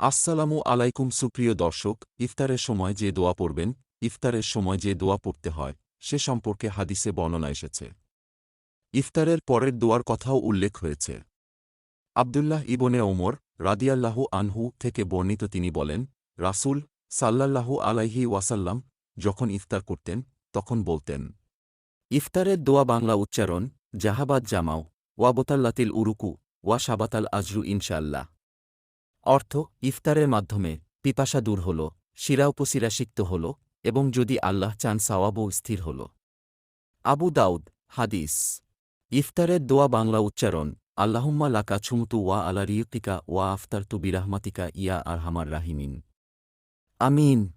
আসসালামু আলাইকুম সুপ্রিয় দর্শক, ইফতারের সময় যে দোয়া পড়বেন, ইফতারের সময় যে দোয়া পড়তে হয়, সে সম্পর্কে হাদিসে বর্ণনা এসেছে। ইফতারের পরের দোয়ার কথাও উল্লেখ হয়েছে। আবদুল্লাহ ইবনে ওমর রাদিয়াল্লাহু আনহু থেকে বর্ণিত তিনি বলেন, রাসূল সাল্লাল্লাহু আলাইহি ওয়াসাল্লাম যখন ইফতার করতেন, তখন বলতেন, ইফতারের দোয়া বাংলা উচ্চারণ জাহাবাদ জামাও ওয়াবতাল্লাতিল উরুকু, ওয়া সাবাতাল আজরু ইনশাআল্লাহ। অর্থ, ইফতারের মাধ্যমে পিপাসা দূর হল, শিরা উপশিরা সিক্ত হল এবং যদি আল্লাহ চান সাওয়াবও স্থির হল। আবু দাউদ, হাদিস। ইফতারের দোয়া বাংলা উচ্চারণ, আল্লাহম্মা লাকা ছুমতু ওয়া আলা রিয়তিকা ওয়া আফতার তু বিরাহমাতিকা ইয়া আরহামার রাহিমিন। আমিন।